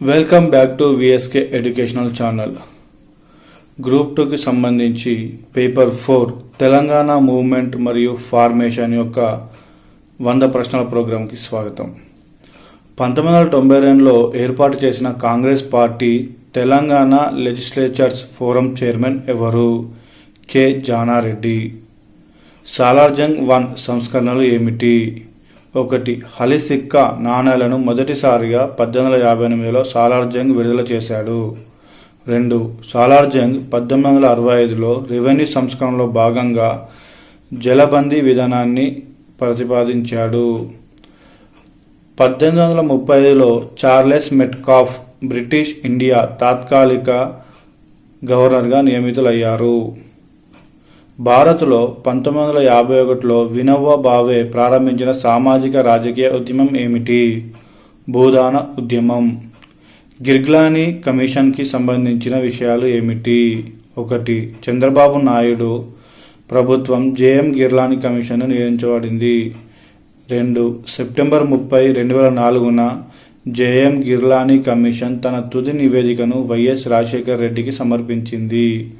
Welcome back to VSK educational channel group టూకి సంబంధించి paper four Telangana movement మరియు formation యొక్క వంద ప్రశ్నల ప్రోగ్రాంకి స్వాగతం. పంతొమ్మిది వందల తొంభై రెండులో ఏర్పాటు చేసిన Congress party Telangana legislatures forum chairman ఎవరు? కె. జానారెడ్డి. సాలార్జంగ్ వన్ సంస్కరణలు ఏమిటి? ఒకటి హలిసిక్క నాణేలను మొదటిసారిగా పద్దెనిమిది వందల యాభై ఎనిమిదిలో సాలార్జంగ్ విడుదల చేశాడు. రెండు సాలార్జంగ్ పద్దెనిమిది వందల అరవై ఐదులో రెవెన్యూ సంస్కరణలో భాగంగా జలబందీ విధానాన్ని ప్రతిపాదించాడు. పద్దెనిమిది వందల ముప్పై ఐదులో చార్లెస్ మెట్కాఫ్ బ్రిటిష్ ఇండియా తాత్కాలిక గవర్నర్గా నియమితులయ్యారు. భారత్లో పంతొమ్మిది వందల యాభై ఒకటిలో వినోబా భావే ప్రారంభించిన సామాజిక రాజకీయ ఉద్యమం ఏమిటి? భూదాన ఉద్యమం. గిర్గ్లానీ కమిషన్కి సంబంధించిన విషయాలు ఏమిటి? ఒకటి చంద్రబాబు నాయుడు ప్రభుత్వం జేఎం గిర్లానీ కమిషన్ను నియమించబడింది. రెండు సెప్టెంబర్ ముప్పై రెండు వేల నాలుగున జేఎం గిర్లానీ కమిషన్ తన తుది నివేదికను వైఎస్ రాజశేఖర్ రెడ్డికి సమర్పించింది.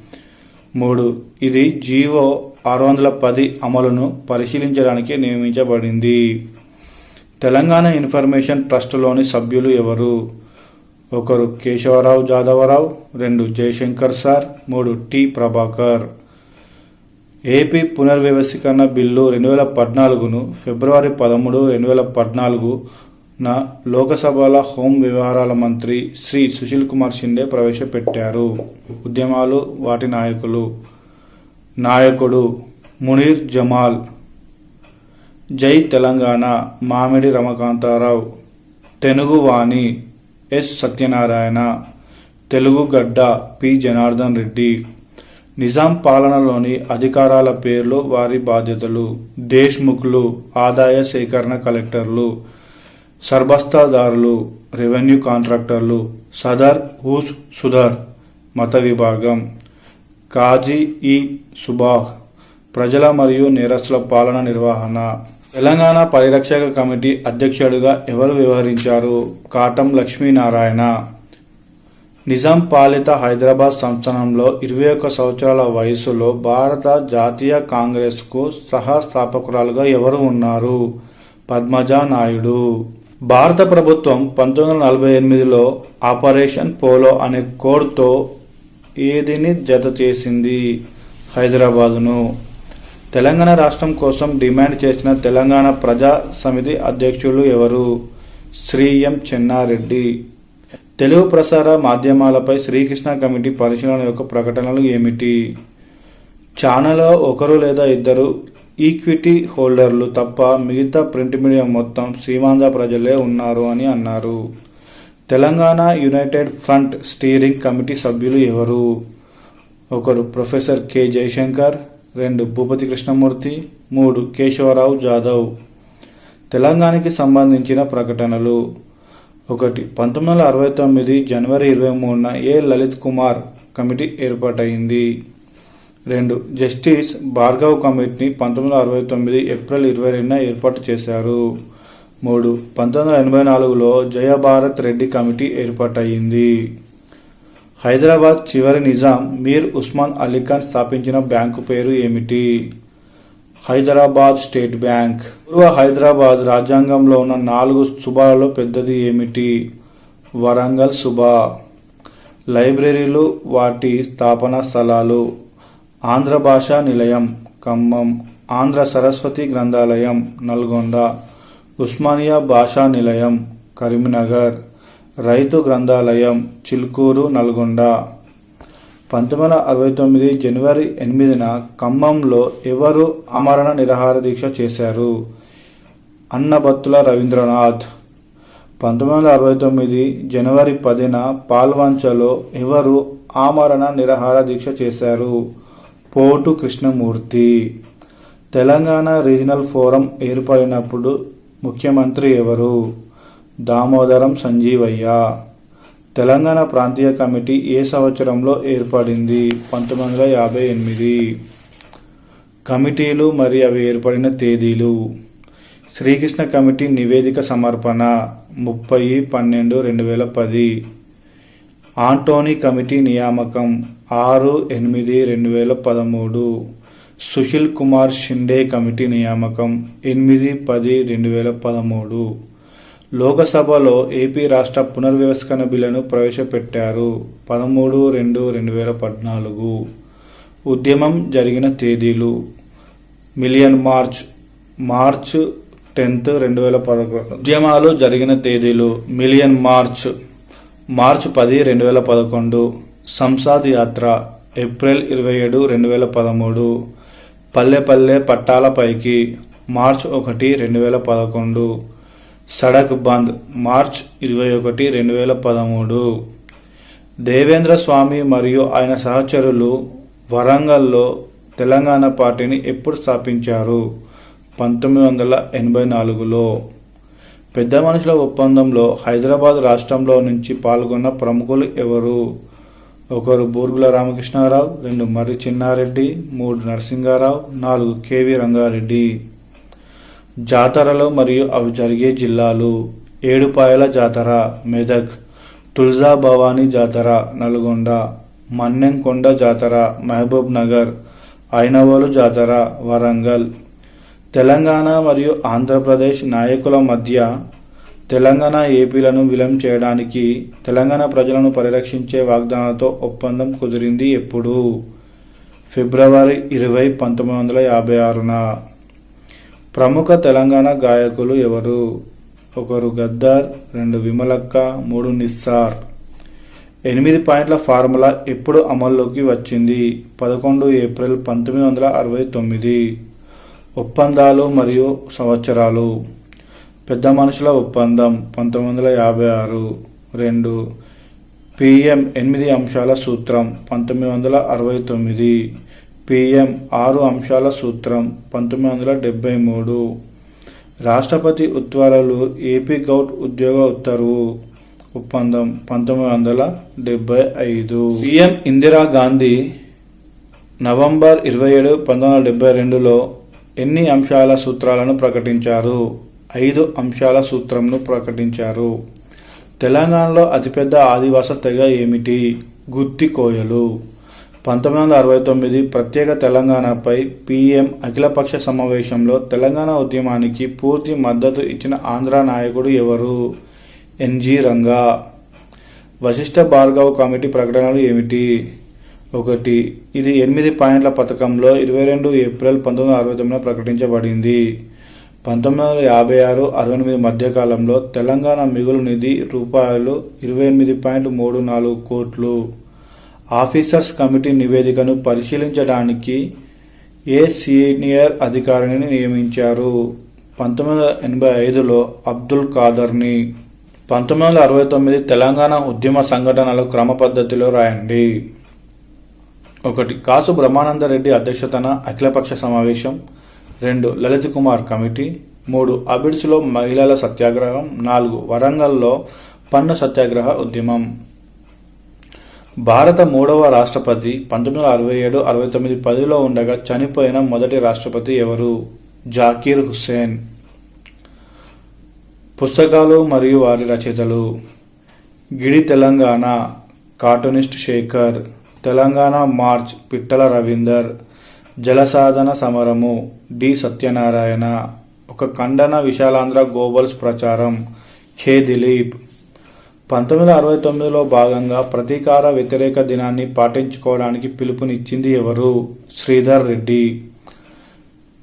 మూడు. ఇది జీవో ఆరు వందల పది అమలును పరిశీలించడానికి నియమించబడింది. తెలంగాణ ఇన్ఫర్మేషన్ ట్రస్ట్లోని సభ్యులు ఎవరు? ఒకరు కేశవరావు జాదవరావు రెండు జయశంకర్ సార్ మూడు టి ప్రభాకర్. ఏపీ పునర్వ్యవస్థీకరణ బిల్లు రెండు వేల పద్నాలుగును ఫిబ్రవరి పదమూడు రెండు వేల పద్నాలుగు నా లోకసభల హోం వ్యవహారాల మంత్రి శ్రీ సుశీల్ కుమార్ షిండే ప్రవేశపెట్టారు. ఉద్యమాలు వాటి నాయకులు. నాయకుడు మునీర్ జమాల్. జై తెలంగాణ. మామిడి రమకాంతారావు. తెలుగువాణి ఎస్ సత్యనారాయణ. తెలుగుగడ్డ పి జనార్దన్ రెడ్డి. నిజాం పాలనలోని అధికారాల పేర్లు వారి బాధ్యతలు. దేశ్ముఖ్లు ఆదాయ సేకరణ కలెక్టర్లు. సర్బస్తాదారులు రెవెన్యూ కాంట్రాక్టర్లు సదర్ హూస్ సుధర్ మత విభాగం. కాజీ ఈ సుబాహ్ ప్రజల మరియు నేరస్తుల పాలన నిర్వహణ. తెలంగాణ పరిరక్షక కమిటీ అధ్యక్షుడిగా ఎవరు వ్యవహరించారు? కాటం లక్ష్మీనారాయణ. నిజాం పాలిత హైదరాబాద్ సంస్థానంలో ఇరవై ఒక్క సంవత్సరాల వయసులో భారత జాతీయ కాంగ్రెస్కు సహస్థాపకురాలుగా ఎవరు ఉన్నారు? పద్మజా నాయుడు. భారత ప్రభుత్వం పంతొమ్మిది వందల నలభై ఎనిమిదిలో ఆపరేషన్ పోలో అనే కోడ్తో ఏదిని జత చేసింది హైదరాబాదును. తెలంగాణ రాష్ట్రం కోసం డిమాండ్ చేసిన తెలంగాణ ప్రజా సమితి అధ్యక్షులు ఎవరు? శ్రీ ఎం చెన్నారెడ్డి. తెలుగు ప్రసార మాధ్యమాలపై శ్రీకృష్ణ కమిటీ పరిశీలన యొక్క ప్రకటనలు ఏమిటి? ఛానల్లో ఒకరు లేదా ఇద్దరు ఈక్విటీ హోల్డర్లు తప్ప మిగతా ప్రింట్ మీడియా మొత్తం సీమాంధ్ర ప్రజలే ఉన్నారు అని అన్నారు. Telangana united front steering committee సభ్యులు ఎవరు? ఒకరు ప్రొఫెసర్ కె జయశంకర్ రెండు భూపతి కృష్ణమూర్తి మూడు కేశవరావు జాదవ్. తెలంగాణకి సంబంధించిన ప్రకటనలు. ఒకటి పంతొమ్మిది వందల అరవై తొమ్మిది జనవరి ఇరవై మూడున ఏ లలిత్ కుమార్ కమిటీ ఏర్పాటైంది? రెండు. జస్టిస్ భార్గవ్ కమిటీని పంతొమ్మిది వందల అరవై తొమ్మిది ఏప్రిల్ ఇరవై రెండున ఏర్పాటు చేశారు. మూడు. పంతొమ్మిది వందల ఎనభై నాలుగులో జయభారత్ రెడ్డి కమిటీ ఏర్పాటయింది హైదరాబాద్ చివరి నిజాం మీర్ ఉస్మాన్ అలీ ఖాన్ స్థాపించిన బ్యాంకు పేరు ఏమిటి? Hyderabad state bank. పూర్వ హైదరాబాద్ రాజ్యాంగంలో ఉన్న నాలుగు సుబాలలో పెద్దది ఏమిటి? వరంగల్ సుబా. లైబ్రరీలు వాటి స్థాపన స్థలాలు. ఆంధ్ర భాషా నిలయం ఖమ్మం ఆంధ్ర సరస్వతి గ్రంథాలయం నల్గొండ ఉస్మానియా భాషా నిలయం కరీంనగర్ రైతు గ్రంథాలయం చిల్కూరు నల్గొండ. పంతొమ్మిది వందల అరవై తొమ్మిది జనవరి ఎనిమిదిన ఖమ్మంలో ఎవరు ఆమరణ నిరాహార దీక్ష చేశారు? అన్నబత్తుల రవీంద్రనాథ్. పంతొమ్మిది వందల అరవై తొమ్మిది జనవరి పదిన పాల్వంచలో ఎవరు ఆమరణ నిరాహార దీక్ష చేశారు? పోటు కృష్ణమూర్తి. తెలంగాణ రీజనల్ ఫోరం ఏర్పడినప్పుడు ముఖ్యమంత్రి ఎవరు? దామోదరం సంజీవయ్య. తెలంగాణ ప్రాంతీయ కమిటీ ఏ సంవత్సరంలో ఏర్పడింది? పంతొమ్మిది వందల యాభై ఎనిమిది. కమిటీలు మరియు అవి ఏర్పడిన తేదీలు. శ్రీకృష్ణ కమిటీ నివేదిక సమర్పణ ముప్పై పన్నెండు రెండు వేల పది. ఆంటోనీ కమిటీ నియామకం. ఆరు ఎనిమిది రెండు వేల పదమూడు. సుశీల్ కుమార్ షిండే కమిటీ నియామకం ఎనిమిది పది రెండు వేల పదమూడు. లోకసభలో ఏపీ రాష్ట్ర పునర్వ్యవస్థకరణ బిల్లును ప్రవేశపెట్టారు పదమూడు రెండు రెండు వేల పద్నాలుగు. ఉద్యమం జరిగిన తేదీలు మిలియన్ మార్చ్ మార్చ్ టెన్త్ రెండు వేల పదకొండు ఉద్యమాలు జరిగిన తేదీలు మిలియన్ మార్చ్ మార్చ్ పది రెండు వేల పదకొండు. సంసాద్ యాత్ర ఏప్రిల్ ఇరవై ఏడు రెండు వేల పదమూడు పల్లె పల్లె పట్టాల పైకి మార్చ్ ఒకటి రెండు వేల పదకొండు సడక్ బంద్ మార్చ్ ఇరవై ఒకటి రెండు వేల పదమూడు. దేవేంద్ర స్వామి మరియు ఆయన సహచరులు వరంగల్లో తెలంగాణ పార్టీని ఎప్పుడు స్థాపించారు? పంతొమ్మిది వందల ఎనభై నాలుగులో. పెద్ద మనుషుల ఒప్పందంలో హైదరాబాద్ రాష్ట్రంలో నుంచి పాల్గొన్న ప్రముఖులు ఎవరు? ఒకరు బూర్గుల రామకృష్ణారావు రెండు మర్రి చిన్నారెడ్డి మూడు నరసింగారావు నాలుగు కేవి రంగారెడ్డి. జాతరలు మరియు అవి జరిగే జిల్లాలు ఏడుపాయల జాతర మెదక్ తుల్జా భవానీ జాతర నల్గొండ మన్నెంకొండ జాతర మహబూబ్ నగర్ ఐనవోలు జాతర వరంగల్. తెలంగాణ మరియు ఆంధ్రప్రదేశ్ నాయకుల మధ్య తెలంగాణ ఏపీలను విలం చేయడానికి తెలంగాణ ప్రజలను పరిరక్షించే వాగ్దానాలతో ఒప్పందం కుదిరింది ఎప్పుడు? ఫిబ్రవరి ఇరవై పంతొమ్మిది వందల యాభై ఆరున. ప్రముఖ తెలంగాణ గాయకులు ఎవరు? ఒకరు గద్దార్ రెండు విమలక్క మూడు నిస్సార్. ఎనిమిది పాయింట్ల ఫార్ములా ఎప్పుడు అమల్లోకి వచ్చింది? పదకొండు ఏప్రిల్ పంతొమ్మిది వందల అరవై తొమ్మిది. ఒప్పందాలు మరియు సంవత్సరాలు. పెద్ద మనుషుల ఒప్పందం పంతొమ్మిది వందల యాభై ఆరు రెండు పిఎం ఎనిమిది అంశాల సూత్రం పంతొమ్మిది వందల అరవై తొమ్మిది పిఎం ఆరు అంశాల సూత్రం పంతొమ్మిది వందల డెబ్బై మూడు. రాష్ట్రపతి ఉత్తర్వులు ఏపీ గౌట్ ఉద్యోగ ఉత్తర్వు ఒప్పందం పంతొమ్మిది వందల డెబ్బై ఐదు. పిఎం ఇందిరాగాంధీ నవంబర్ ఇరవై ఏడు పంతొమ్మిది వందల డెబ్బై రెండులో ఎన్ని అంశాల సూత్రాలను ప్రకటించారు? ఐదు అంశాల సూత్రంను ప్రకటించారు. తెలంగాణలో అతిపెద్ద ఆదివాస తెగ ఏమిటి? గుత్తి కోయలు. పంతొమ్మిది వందల అరవై తొమ్మిది ప్రత్యేక తెలంగాణపై పిఎం అఖిలపక్ష సమావేశంలో తెలంగాణ ఉద్యమానికి పూర్తి మద్దతు ఇచ్చిన ఆంధ్ర నాయకుడు ఎవరు? ఎన్జి రంగా. వశిష్ఠ భార్గవ్ కమిటీ ప్రకటనలు ఏమిటి? ఒకటి ఇది ఎనిమిది పాయింట్ల పథకంలో ఇరవై రెండు ఏప్రిల్ పంతొమ్మిది వందల అరవై తొమ్మిదిలో ప్రకటించబడింది. పంతొమ్మిది వందల యాభై ఆరు అరవై ఎనిమిది మధ్యకాలంలో తెలంగాణ మిగులు నిధి రూపాయలు ఇరవై ఎనిమిది పాయింట్ మూడు నాలుగు కోట్లు. ఆఫీసర్స్ కమిటీ నివేదికను పరిశీలించడానికి ఏ సీనియర్ అధికారిని నియమించారు? పంతొమ్మిది వందల ఎనభై ఐదులో అబ్దుల్ ఖాదర్ని. పంతొమ్మిది వందల అరవై తొమ్మిది తెలంగాణ ఉద్యమ సంఘటనలు క్రమ పద్ధతిలో రాయండి. ఒకటి కాసు బ్రహ్మానందరెడ్డి అధ్యక్షతన అఖిలపక్ష సమావేశం. రెండు లలిత్ కుమార్ కమిటీ. మూడు అబిడ్స్లో మహిళల సత్యాగ్రహం. నాలుగు వరంగల్లో పన్ను సత్యాగ్రహ ఉద్యమం. భారత మూడవ రాష్ట్రపతి పంతొమ్మిది వందల అరవై ఏడు అరవై తొమ్మిది పదిలో ఉండగా చనిపోయిన మొదటి రాష్ట్రపతి ఎవరు? జాకీర్ హుస్సేన్. పుస్తకాలు మరియు వారి రచయితలు. గిడి Telangana cartoonist Shekhar. Telangana march Pittala Ravinder. Jalasadhana Samaramu. D. Satyanarayana. ఒక ఖండన విశాలాంధ్ర గోబల్స్ ప్రచారం. ఖే. దిలీప్. పంతొమ్మిది వందల అరవై తొమ్మిదిలో భాగంగా ప్రతీకార వ్యతిరేక దినాన్ని పాటించుకోవడానికి పిలుపునిచ్చింది ఎవరు? శ్రీధర్ రెడ్డి.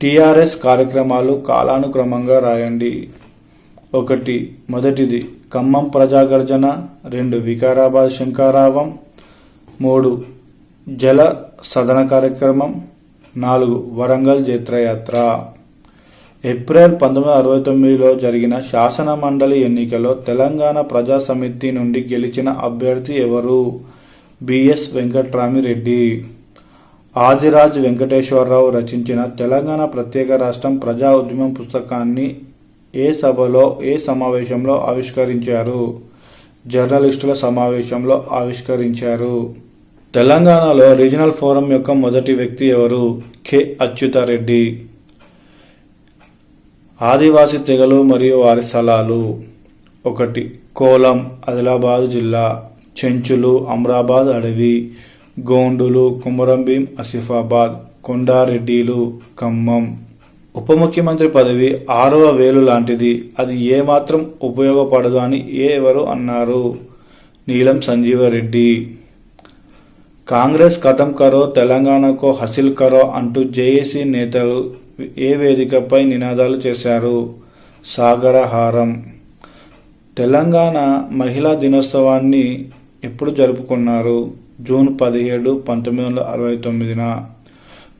టిఆర్ఎస్ కార్యక్రమాలు కాలానుక్రమంగా రాయండి. ఒకటి. మొదటిది. ఖమ్మం ప్రజాగర్జన. రెండు. వికారాబాద్ శంకారావం మూడు. జల సదన కార్యక్రమం. నాలుగు వరంగల్ జత్రయాత్ర. ఏప్రిల్ పంతొమ్మిది వందల అరవై తొమ్మిదిలో జరిగిన శాసన మండలి ఎన్నికలో తెలంగాణ ప్రజా సమితి నుండి గెలిచిన అభ్యర్థి ఎవరు? బిఎస్ వెంకట్రామిరెడ్డి. ఆదిరాజ్ వెంకటేశ్వరరావు రచించిన తెలంగాణ ప్రత్యేక రాష్ట్రం ప్రజా ఉద్యమం పుస్తకాన్ని ఏ సభలో ఏ సమావేశంలో ఆవిష్కరించారు? జర్నలిస్టుల సమావేశంలో ఆవిష్కరించారు. తెలంగాణలో రీజనల్ ఫోరం యొక్క మొదటి వ్యక్తి ఎవరు? కె. అచ్యుతారెడ్డి. ఆదివాసీ తెగలు మరియు వారి స్థలాలు. ఒకటి కోలం ఆదిలాబాద్ జిల్లా. చెంచులు అమ్రాబాద్ అడవి. గోండులు కుమరంభీం ఆసిఫాబాద్. కొండారెడ్డిలు ఖమ్మం. ఉప ముఖ్యమంత్రి పదవి ఆరవ వేలు లాంటిది. అది ఏమాత్రం ఉపయోగపడదు అని ఏ ఎవరు అన్నారు? నీలం సంజీవరెడ్డి. కాంగ్రెస్ కథం కరో తెలంగాణకు హసిల్ కరో అంటూ జేఏసీ నేతలు ఏ వేదికపై నినాదాలు చేశారు? సాగరహారం తెలంగాణ మహిళా దినోత్సవాన్ని ఎప్పుడు జరుపుకున్నారు? జూన్ పదిహేడు పంతొమ్మిది వందల అరవై తొమ్మిదిన.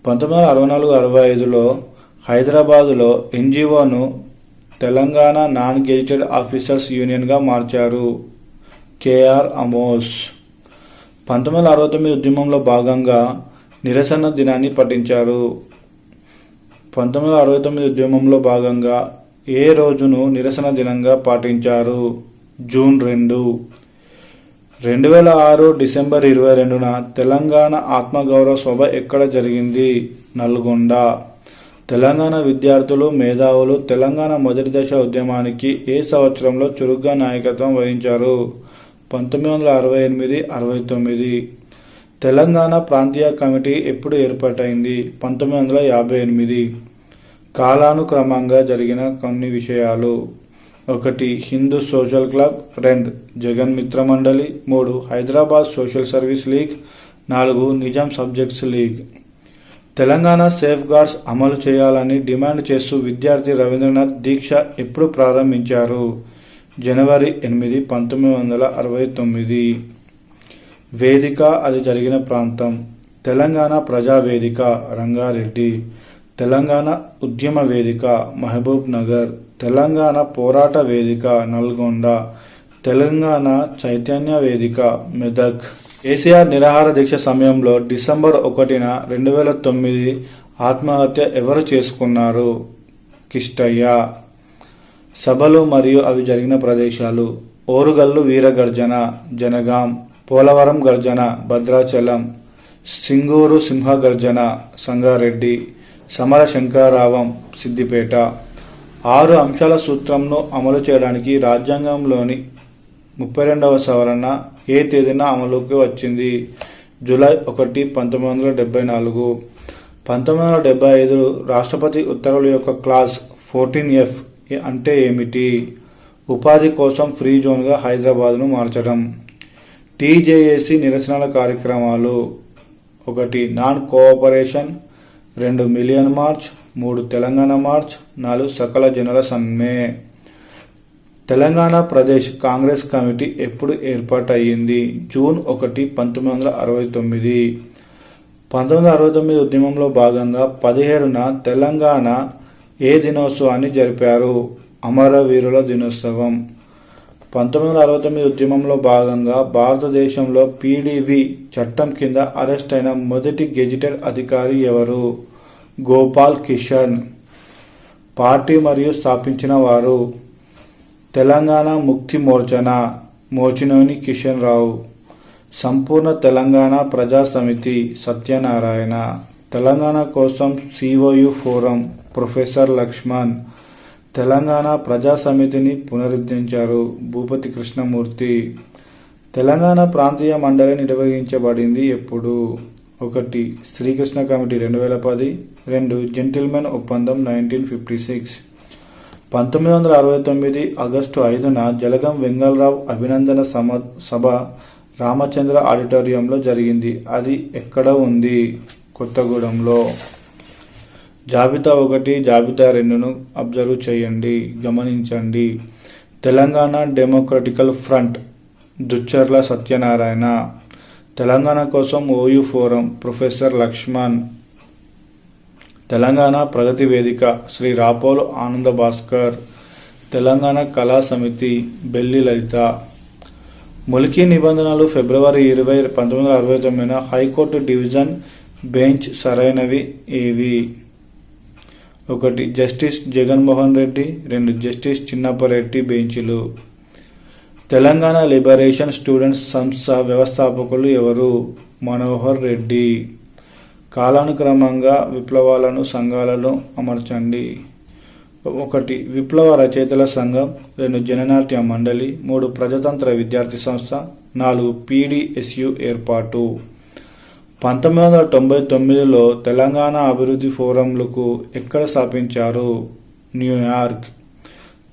పంతొమ్మిది వందల అరవై నాలుగు అరవై ఐదులో హైదరాబాదులో ఎన్జిఓను తెలంగాణ నాన్ గెజిటెడ్ ఆఫీసర్స్ యూనియన్గా మార్చారు. కేఆర్ అమోస్. పంతొమ్మిది వందల అరవై తొమ్మిది ఉద్యమంలో భాగంగా నిరసన దినాన్ని పఠించారు పంతొమ్మిది వందల అరవై తొమ్మిది ఉద్యమంలో భాగంగా ఏ రోజును నిరసన దినంగా పాటించారు? జూన్ రెండు. రెండు వేల ఆరు డిసెంబర్ ఇరవై రెండున తెలంగాణ ఆత్మగౌరవ సభ ఎక్కడ జరిగింది? నల్గొండ. తెలంగాణ విద్యార్థులు మేధావులు తెలంగాణ మొదటి దశ ఉద్యమానికి ఏ సంవత్సరంలో చురుగ్గా నాయకత్వం వహించారు? పంతొమ్మిది వందల అరవై ఎనిమిది అరవై తొమ్మిది. తెలంగాణ ప్రాంతీయ కమిటీ ఎప్పుడు ఏర్పాటైంది? పంతొమ్మిది వందల యాభై ఎనిమిది. కాలానుక్రమంగా జరిగిన కొన్ని విషయాలు. ఒకటి హిందూ సోషల్ క్లబ్. రెండు జగన్ మిత్ర మండలి. మూడు హైదరాబాద్ సోషల్ సర్వీస్ లీగ్. నాలుగు Nizam subjects league. Telangana safeguards అమలు చేయాలని డిమాండ్ చేస్తూ విద్యార్థి రవీంద్రనాథ్ దీక్ష ఎప్పుడు ప్రారంభించారు? జనవరి ఎనిమిది పంతొమ్మిది వందల అరవై తొమ్మిది. వేదిక అది జరిగిన ప్రాంతం. తెలంగాణ ప్రజా వేదిక రంగారెడ్డి. తెలంగాణ ఉద్యమ వేదిక మహబూబ్ నగర్. తెలంగాణ పోరాట వేదిక నల్గొండ. తెలంగాణ చైతన్య వేదిక మెదక్. కేసీఆర్ నిరాహార దీక్ష సమయంలో డిసెంబర్ ఒకటిన రెండు వేల తొమ్మిది ఆత్మహత్య ఎవరు చేసుకున్నారు? కిష్టయ్య. సభలు మరియు అవి జరిగిన ప్రదేశాలు. ఓరుగల్లు వీరగర్జన జనగాం పోలవరం గర్జన భద్రాచలం సింగూరు సింహగర్జన సంగారెడ్డి సమర శంకరావం సిద్దిపేట. ఆరు అంశాల సూత్రంను అమలు చేయడానికి రాజ్యాంగంలోని ముప్పై రెండవ సవరణ ఏ తేదీన అమలుకి వచ్చింది? జూలై ఒకటి పంతొమ్మిది వందల డెబ్బై నాలుగు. పంతొమ్మిది వందల డెబ్బై ఐదు రాష్ట్రపతి ఉత్తర్వుల యొక్క క్లాస్ ఫోర్టీన్ ఎఫ్ అంటే ఏమిటి? ఉపాధి కోసం ఫ్రీ జోన్గా హైదరాబాద్ను మార్చడం. టీజేఏసీ నిరసనల కార్యక్రమాలు. ఒకటి నాన్ కోఆపరేషన్ రెండు మిలియన్ మార్చ్. మూడు తెలంగాణ మార్చ్. నాలుగు సకల జనుల సమ్మె. తెలంగాణ ప్రదేశ్ కాంగ్రెస్ కమిటీ ఎప్పుడు ఏర్పాటయ్యింది? జూన్ ఒకటి పంతొమ్మిది వందల అరవై తొమ్మిది. పంతొమ్మిది వందల అరవై తొమ్మిది ఉద్యమంలో భాగంగా పదిహేడున తెలంగాణ ఏ దినోత్సవాన్ని జరిపారు? అమరవీరుల దినోత్సవం. పంతొమ్మిది వందల అరవై తొమ్మిది ఉద్యమంలో భాగంగా భారతదేశంలో పీడీవి చట్టం కింద అరెస్ట్ అయిన మొదటి గెజిటెడ్ అధికారి ఎవరు? గోపాల్ కిషన్. పార్టీ మరియు స్థాపించిన వారు తెలంగాణ ముక్తి మోర్చన మోచినోని కిషన్ రావు. సంపూర్ణ తెలంగాణ ప్రజా సమితి సత్యనారాయణ. తెలంగాణ కోసం COU forum. Professor Lakshman. Telangana ప్రజా సమితిని పునరుద్ధరించారు భూపతి కృష్ణమూర్తి. తెలంగాణ ప్రాంతీయ మండలి నిర్వహించబడింది ఎప్పుడు? ఒకటి శ్రీకృష్ణ కమిటీ రెండు వేల పది రెండు జెంటిల్మెన్ ఒప్పందం నైన్టీన్ ఫిఫ్టీ సిక్స్. పంతొమ్మిది వందల అరవై తొమ్మిది ఆగస్టు ఐదున జలగం వెంగళరావు అభినందన సమ సభ రామచంద్ర ఆడిటోరియంలో జరిగింది. అది ఎక్కడ ఉంది? కొత్తగూడెంలో. జాబితా ఒకటి జాబితా రెండును అబ్జర్వ్ చేయండి గమనించండి. Telangana democratical front Duccharla Satyanarayana. Telangana కోసం OU forum professor Lakshman. Telangana Pragati Vedika Shri Rapolu ఆనంద భాస్కర్ తెలంగాణ కళా సమితి బెల్లి లలిత. ములికి నిబంధనలు ఫిబ్రవరి ఇరవై పంతొమ్మిది వందల అరవై తొమ్మిదిన హైకోర్టు డివిజన్ బెంచ్ సరైనవి ఏవి? ఒకటి జస్టిస్ జగన్మోహన్ రెడ్డి రెండు జస్టిస్ చిన్నప్పరెడ్డి బెంచ్లు. తెలంగాణ లిబరేషన్ స్టూడెంట్స్ సంస్థ వ్యవస్థాపకులు ఎవరు? మనోహర్ రెడ్డి. కాలానుక్రమంగా విప్లవాలను సంఘాలను అమర్చండి. ఒకటి విప్లవ రచయితల సంఘం రెండు జననాట్య మండలి మూడు ప్రజాతంత్ర విద్యార్థి సంస్థ నాలుగు పీడిఎస్యు ఏర్పాటు. పంతొమ్మిది వందల తొంభై తొమ్మిదిలో తెలంగాణ అభివృద్ధి ఫోరంలకు ఎక్కడ స్థాపించారు? న్యూయార్క్.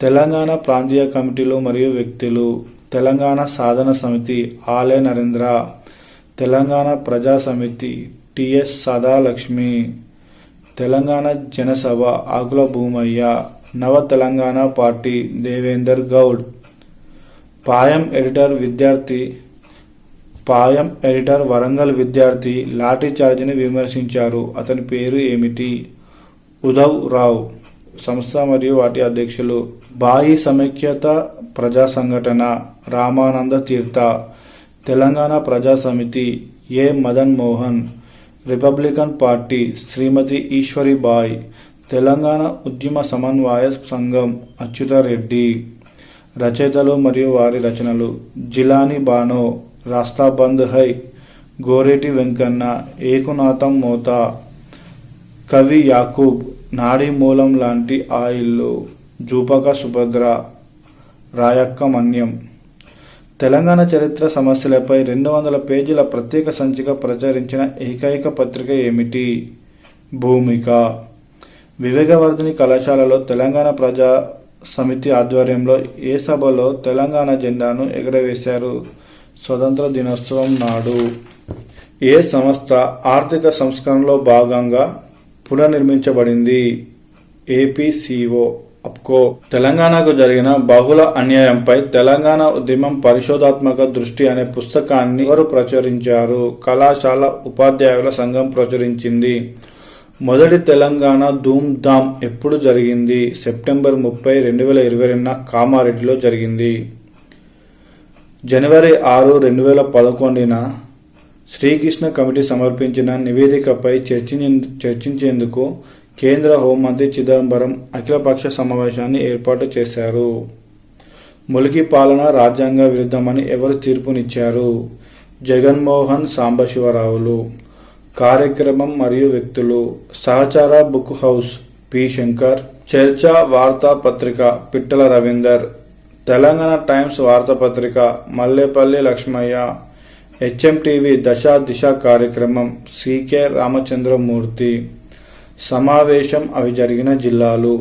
తెలంగాణ ప్రాంతీయ కమిటీలు మరియు వ్యక్తులు. తెలంగాణ సాధన సమితి ఆలయ Narendra. Telangana Praja Samithi TS Sadalakshmi. Telangana Janasabha Akula Bhoomaiah. Nava Telangana party Devender Goud. Payam editor విద్యార్థి పాయం ఎడిటర్ వరంగల్ విద్యార్థి లాఠీ చార్జిని విమర్శించారు. అతని పేరు ఏమిటి? ఉదవ్ రావ్ సంస్థ మరియు వాటి అధ్యక్షులు. బాయి సమైక్యత ప్రజా సంఘటన రామానంద తీర్థ Telangana Praja Samithi A Madan Mohan republican party Shrimati Eshwari Bai Telangana ఉద్యమ సమన్వయ సంఘం అచ్యుత రెడ్డి రచయితలు మరియు వారి రచనలు జిలాని బానో రాస్తా బంద్ హై గోరేటి వెంకన్న ఏకునాథం మోత కవి యాకూబ్ నాడీ మూలం లాంటి ఆ ఇల్లు జూపక సుభద్ర రాయక్క మన్యం తెలంగాణ చరిత్ర సమస్యలపై రెండు వందల పేజీల ప్రత్యేక సంచిక ప్రచురించిన ఏకైక పత్రిక ఏమిటి భూమిక వివేకవర్ధిని కళాశాలలో తెలంగాణ ప్రజా సమితి ఆధ్వర్యంలో ఏ సభలో తెలంగాణ జెండాను ఎగరవేశారు। స్వతంత్ర దినోత్సవం నాడు ఏ సంస్థ ఆర్థిక సంస్కరణలో భాగంగా పునర్నిర్మించబడింది? ఏపీసీఓ అప్కో. తెలంగాణకు జరిగిన బహుళ అన్యాయంపై తెలంగాణ ఉద్యమం పరిశోధాత్మక దృష్టి అనే పుస్తకాన్ని ఎవరు ప్రచురించారు? కళాశాల ఉపాధ్యాయుల సంఘం ప్రచురించింది. మొదటి తెలంగాణ ధూమ్ ధామ్ ఎప్పుడు జరిగింది? సెప్టెంబర్ ముప్పై రెండు వేల ఇరవై రెండున కామారెడ్డిలో జరిగింది. జనవరి ఆరు రెండు వేల పదకొండున శ్రీకృష్ణ కమిటీ సమర్పించిన నివేదికపై చర్చించే చర్చించేందుకు కేంద్ర హోంమంత్రి చిదంబరం అఖిలపక్ష సమావేశాన్ని ఏర్పాటు చేశారు. ములికి పాలన రాజ్యాంగ విరుద్ధమని ఎవరు తీర్పునిచ్చారు? జగన్మోహన్ సాంబశివరావులు కార్యక్రమం మరియు వ్యక్తులు Sahachara book house P Shankar చర్చ వార్తాపత్రిక పిట్టల రవీందర్ తెలంగాణ టైమ్స్ వార్తాపత్రిక మల్లేపల్లి లక్ష్మయ్య హెచ్ఎంటీవీ దశ దిశ కార్యక్రమం సికే రామచంద్రమూర్తి. సమావేశం అవి జరిగిన జిల్లాలు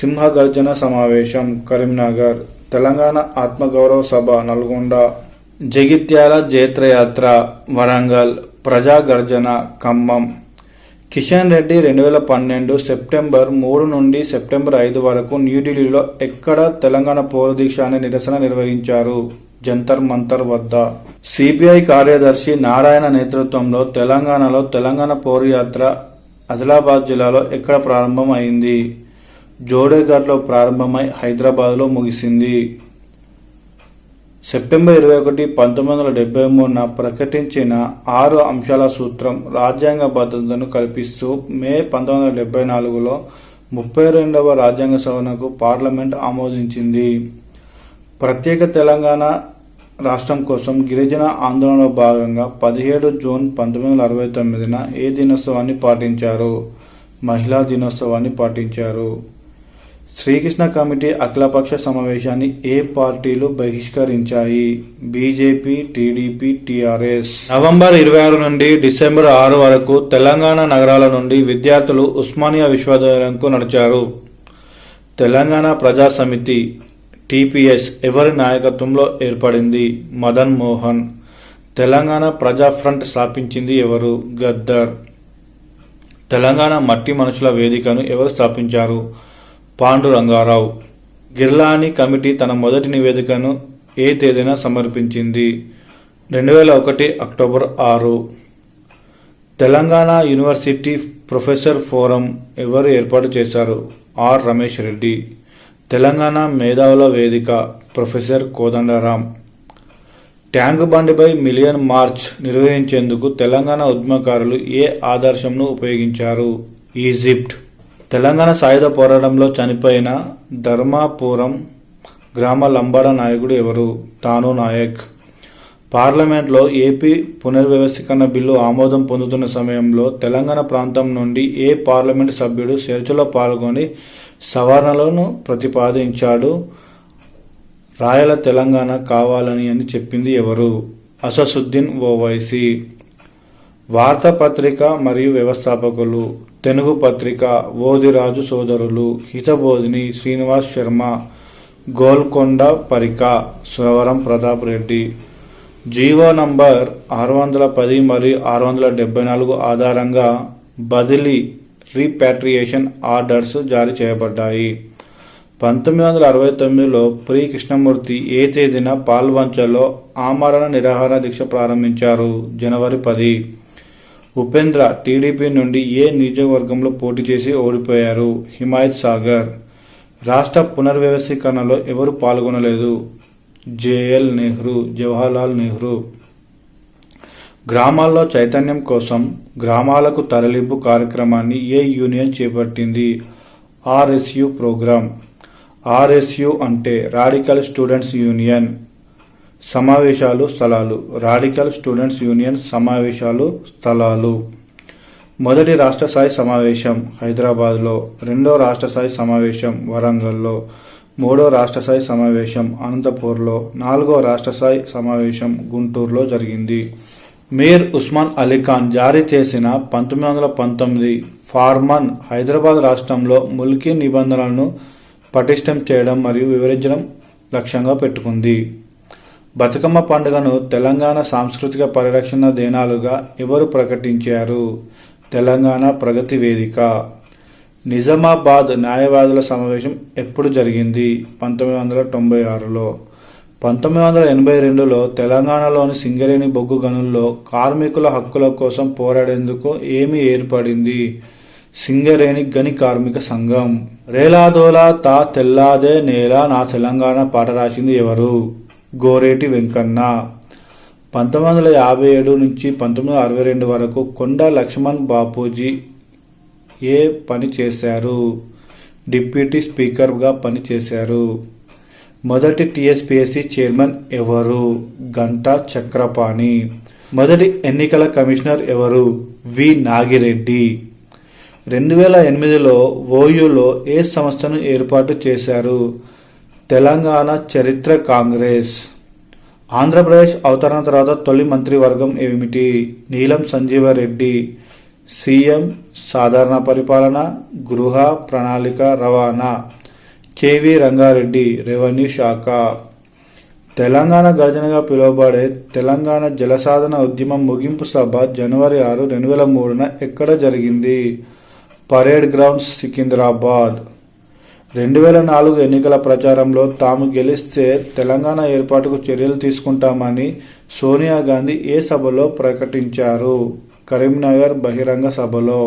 సింహగర్జన సమావేశం కరీంనగర్ తెలంగాణ ఆత్మగౌరవ సభ నల్గొండ జగిత్యాల జైత్రయాత్ర వరంగల్ ప్రజాగర్జన ఖమ్మం. కిషన్ రెడ్డి రెండు వేల పన్నెండు సెప్టెంబర్ మూడు నుండి సెప్టెంబర్ ఐదు వరకు న్యూఢిల్లీలో ఎక్కడ తెలంగాణ పౌర దీక్ష అనే నిరసన నిర్వహించారు? జంతర్ మంతర్ వద్ద. సిపిఐ కార్యదర్శి నారాయణ నేతృత్వంలో తెలంగాణలో తెలంగాణ పౌరయాత్ర ఆదిలాబాద్ జిల్లాలో ఎక్కడ ప్రారంభం అయింది జోడేఘాట్లో ప్రారంభమై హైదరాబాద్లో ముగిసింది. సెప్టెంబర్ ఇరవై ఒకటి పంతొమ్మిది వందల డెబ్బై మూడున ప్రకటించిన ఆరు అంశాల సూత్రం రాజ్యాంగ భద్రతను కల్పిస్తూ మే పంతొమ్మిది వందల డెబ్బై నాలుగులో ముప్పై రెండవ రాజ్యాంగ సవరణకు పార్లమెంట్ ఆమోదించింది. ప్రత్యేక తెలంగాణ రాష్ట్రం కోసం గిరిజన ఆందోళనలో భాగంగా పదిహేడు జూన్ పంతొమ్మిది వందల అరవై తొమ్మిదిన ఏ దినోత్సవాన్ని పాటించారు? మహిళా దినోత్సవాన్ని పాటించారు. శ్రీకృష్ణ కమిటీ అఖిలపక్ష సమావేశాన్ని ఏ పార్టీలు బహిష్కరించాయి? BJP TDP TRS. నవంబర్ ఇరవై ఆరు నుండి డిసెంబర్ ఆరు వరకు తెలంగాణ నగరాల నుండి విద్యార్థులు ఉస్మానియా విశ్వవిద్యాలయంకు నడిచారు. తెలంగాణ ప్రజా సమితి టీపీఎస్ ఎవరి నాయకత్వంలో ఏర్పడింది? మదన్ మోహన్. తెలంగాణ ప్రజా ఫ్రంట్ స్థాపించింది ఎవరు? గద్దర్. తెలంగాణ మట్టి మనుషుల వేదికను ఎవరు స్థాపించారు? పాండురంగారావు గిర్లాని కమిటీ తన మొదటి నివేదికను ఏ తేదీన సమర్పించింది? రెండు వేల ఒకటి అక్టోబర్ ఆరు. తెలంగాణ యూనివర్సిటీ ప్రొఫెసర్ ఫోరం ఎవరు ఏర్పాటు చేశారు? ఆర్. రమేష్ రెడ్డి. తెలంగాణ మేధావుల వేదిక ప్రొఫెసర్ కోదండరాం. ట్యాంక్ బండిపై మిలియన్ మార్చ్ నిర్వహించేందుకు తెలంగాణ ఉద్యమకారులు ఏ ఆదర్శంను ఉపయోగించారు? ఈజిప్ట్. తెలంగాణ సాయుధ పోరాటంలో చనిపోయిన ధర్మాపురం గ్రామ లంబాడ నాయకుడు ఎవరు? తాను నాయక్. పార్లమెంట్లో ఏపీ పునర్వ్యవస్థీకరణ బిల్లు ఆమోదం పొందుతున్న సమయంలో తెలంగాణ ప్రాంతం నుండి ఏ పార్లమెంట్ సభ్యుడు చర్చలో పాల్గొని సవరణలను ప్రతిపాదించాడు? రాయల తెలంగాణ కావాలని అని చెప్పింది ఎవరు? అససుద్దీన్ ఓవైసీ. వార్తాపత్రిక మరియు వ్యవస్థాపకులు తెలుగు పత్రిక ఓదిరాజు సోదరులు హితబోధిని శ్రీనివాస్ శర్మ గోల్కొండ పరిక సురవరం ప్రతాప్ రెడ్డి. జీవో నంబర్ ఆరు వందల పది మరియు ఆరు వందల డెబ్బై నాలుగు ఆధారంగా బదిలీ రీపాట్రియేషన్ ఆర్డర్స్ జారీ చేయబడ్డాయి. పంతొమ్మిది వందల అరవై తొమ్మిదిలో ప్రి. కృష్ణమూర్తి ఏ తేదీన పాల్వంచలో ఆమరణ నిరాహార దీక్ష ప్రారంభించారు? జనవరి పది. ఉపేంద్ర టీడీపీ నుండి ఏ నియోజకవర్గంలో పోటీ చేసి ఓడిపోయారు? హిమాయత్ సాగర్. రాష్ట్ర పునర్వ్యవస్థీకరణలో ఎవరు పాల్గొనలేదు? J L Nehru Jawaharlal Nehru. గ్రామాల్లో చైతన్యం కోసం గ్రామాలకు తరలింపు కార్యక్రమాన్ని ఏ యూనియన్ చేపట్టింది? RSU programme. ఆర్ఎస్యు అంటే రాడికల్ స్టూడెంట్స్ యూనియన్. సమావేశాలు స్థలాలు. రాడికల్ స్టూడెంట్స్ యూనియన్ సమావేశాలు స్థలాలు. మొదటి రాష్ట్ర స్థాయి సమావేశం హైదరాబాద్లో రెండో రాష్ట్ర స్థాయి సమావేశం వరంగల్లో మూడో రాష్ట్ర స్థాయి సమావేశం అనంతపూర్లో నాలుగో రాష్ట్ర స్థాయి సమావేశం గుంటూరులో జరిగింది. మీర్ ఉస్మాన్ అలీ ఖాన్ జారీ చేసిన పంతొమ్మిది వందల పంతొమ్మిది ఫార్మన్ హైదరాబాద్ రాష్ట్రంలో ముల్కీ నిబంధనలను పటిష్టం చేయడం మరియు వివరించడం లక్ష్యంగా పెట్టుకుంది. బతుకమ్మ పండుగను తెలంగాణ సాంస్కృతిక పరిరక్షణ దినాలుగా ఎవరు ప్రకటించారు? తెలంగాణ ప్రగతి వేదిక. నిజామాబాద్ న్యాయవాదుల సమావేశం ఎప్పుడు జరిగింది? పంతొమ్మిది వందల తొంభై ఆరులో. పంతొమ్మిది వందల ఎనభై రెండులో తెలంగాణలోని సింగరేణి బొగ్గు గనుల్లో కార్మికుల హక్కుల కోసం పోరాడేందుకు ఏమి ఏర్పడింది? సింగరేణి గని కార్మిక సంఘం. రేలాదోలా తా తెల్లాదే నేల నా తెలంగాణ పాట రాసింది ఎవరు? గోరేటి వెంకన్న. పంతొమ్మిది వందల యాభై ఏడు నుంచి పంతొమ్మిది వందల అరవై రెండు వరకు కొండ లక్ష్మణ్ బాపూజీ ఏ పని చేశారు? డిప్యూటీ స్పీకర్గా పనిచేశారు. మొదటి టీఎస్పీఎస్సీ చైర్మన్ ఎవరు? గంటా చక్రపాణి. మొదటి ఎన్నికల కమిషనర్ ఎవరు? వి. నాగిరెడ్డి. రెండు వేల ఎనిమిదిలో ఓయూలో ఏ సంస్థను ఏర్పాటు చేశారు? తెలంగాణ చరిత్ర కాంగ్రెస్. ఆంధ్రప్రదేశ్ అవతరణ తర్వాత తొలి మంత్రివర్గం ఏమిటి? నీలం సంజీవరెడ్డి సీఎం సాధారణ పరిపాలన గృహ ప్రణాళిక రవాణా. కేవీ రంగారెడ్డి రెవెన్యూ శాఖ. తెలంగాణ గర్జనగా పిలువబడే తెలంగాణ జలసాధన ఉద్యమం ముగింపు సభ జనవరి ఆరు రెండు వేల మూడున ఎక్కడ జరిగింది? Parade grounds Secunderabad. రెండు వేల నాలుగు ఎన్నికల ప్రచారంలో తాము గెలిస్తే తెలంగాణ ఏర్పాటుకు చర్యలు తీసుకుంటామని సోనియా గాంధీ ఏ సభలో ప్రకటించారు? కరీంనగర్ బహిరంగ సభలో.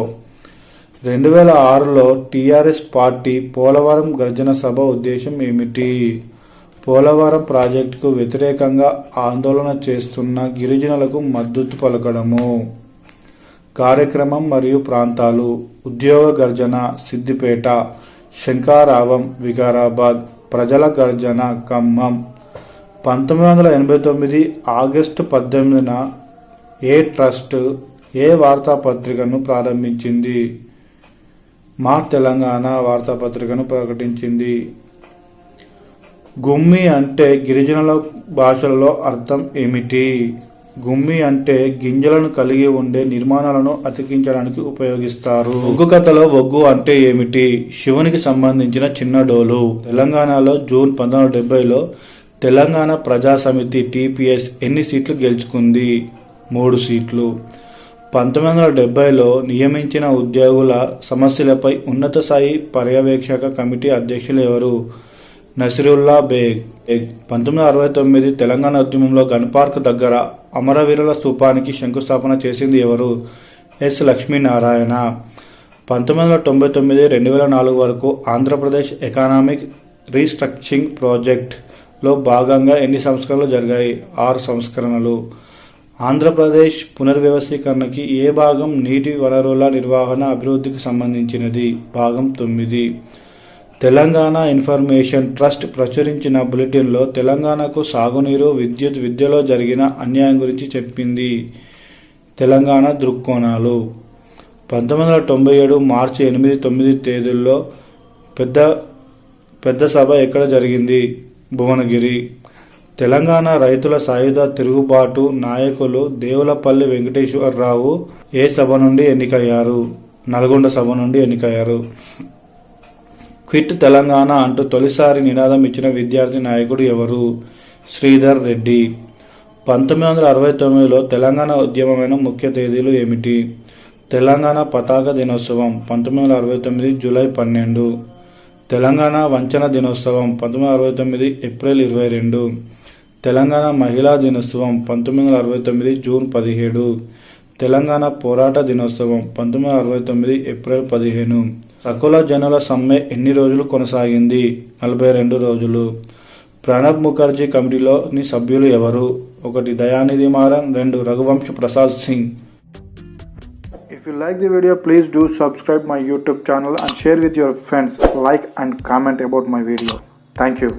రెండు వేల ఆరులో టీఆర్ఎస్ పార్టీ పోలవరం గర్జన సభ ఉద్దేశం ఏమిటి? పోలవరం ప్రాజెక్టుకు వ్యతిరేకంగా ఆందోళన చేస్తున్న గిరిజనులకు మద్దతు పలకడము. కార్యక్రమం మరియు ప్రాంతాలు ఉద్యోగ గర్జన సిద్దిపేట శంకారావం వికారాబాద్ ప్రజల గర్జన ఖమ్మం. పంతొమ్మిది వందల ఎనభై తొమ్మిది ఆగస్టు పద్దెనిమిదిన ఏ ట్రస్ట్ ఏ వార్తాపత్రికను ప్రారంభించింది? మా తెలంగాణ వార్తాపత్రికను ప్రకటించింది. గుమ్మి అంటే గిరిజనుల భాషలలో అర్థం ఏమిటి? గుమ్మి అంటే గింజలను కలిగి ఉండే నిర్మాణాలను అతికించడానికి ఉపయోగిస్తారు. ఒగ్గు కథలో ఒగ్గు అంటే ఏమిటి? శివునికి సంబంధించిన చిన్న డోలు. తెలంగాణలో జూన్ పంతొమ్మిది డెబ్బైలో తెలంగాణ ప్రజా సమితి టీపీఎస్ ఎన్ని సీట్లు గెలుచుకుంది? మూడు సీట్లు. పంతొమ్మిది వందల డెబ్బైలో నియమించిన ఉద్యోగుల సమస్యలపై ఉన్నత స్థాయి పర్యవేక్షక కమిటీ అధ్యక్షులు ఎవరు? నసిరుల్లా బేగ్. పంతొమ్మిది వందల అరవై తొమ్మిది తెలంగాణ ఉద్యమంలో గన్ పార్క్ దగ్గర అమరవీరుల స్థూపానికి శంకుస్థాపన చేసింది ఎవరు? ఎస్. లక్ష్మీనారాయణ. పంతొమ్మిది వందల తొంభై తొమ్మిది రెండు వేల నాలుగు వరకు ఆంధ్రప్రదేశ్ ఎకనామిక్ రీస్ట్రక్చరింగ్ ప్రాజెక్ట్లో భాగంగా ఎన్ని సంస్కరణలు జరిగాయి? ఆరు సంస్కరణలు. ఆంధ్రప్రదేశ్ పునర్వ్యవస్థీకరణకి ఏ భాగం నీటి వనరుల నిర్వహణ అభివృద్ధికి సంబంధించినది? భాగం తొమ్మిది. తెలంగాణ ఇన్ఫర్మేషన్ ట్రస్ట్ ప్రచురించిన బులెటిన్లో తెలంగాణకు సాగునీరు విద్యుత్ విద్యలో జరిగిన అన్యాయం గురించి చెప్పింది తెలంగాణ దృక్కోణాలు. పంతొమ్మిది వందల తొంభై ఏడు మార్చి ఎనిమిది తొమ్మిది తేదీల్లో పెద్ద పెద్ద సభ ఎక్కడ జరిగింది? భువనగిరి. తెలంగాణ రైతుల సాయుధ తిరుగుబాటు నాయకులు దేవులపల్లి వెంకటేశ్వరరావు ఏ సభ నుండి ఎన్నికయ్యారు? నల్గొండ సభ నుండి ఎన్నికయ్యారు? క్విట్ తెలంగాణ అంటూ తొలిసారి నినాదం ఇచ్చిన విద్యార్థి నాయకుడు ఎవరు? శ్రీధర్ రెడ్డి. పంతొమ్మిది వందల అరవై తొమ్మిదిలో తెలంగాణ ఉద్యమమైన ముఖ్య తేదీలు ఏమిటి? తెలంగాణ పతాక దినోత్సవం పంతొమ్మిది వందల అరవై తొమ్మిది జూలై పన్నెండు. తెలంగాణ వంచన దినోత్సవం పంతొమ్మిది వందల అరవై తొమ్మిది ఏప్రిల్ ఇరవై రెండు తెలంగాణ మహిళా దినోత్సవం పంతొమ్మిది వందల అరవై తొమ్మిది జూన్ పదిహేడు. తెలంగాణ పోరాట దినోత్సవం పంతొమ్మిది వందల అరవై తొమ్మిది ఏప్రిల్ పదిహేను. సకుల జనుల సమ్మె ఎన్ని రోజులు కొనసాగింది? నలభై రెండు రోజులు. ప్రణబ్ ముఖర్జీ కమిటీలోని సభ్యులు ఎవరు? ఒకటి దయానిధి మారన్ రెండు Raghuvansh Prasad Singh. If you like the video please do subscribe my YouTube channel and share with your friends like and comment about my video thank you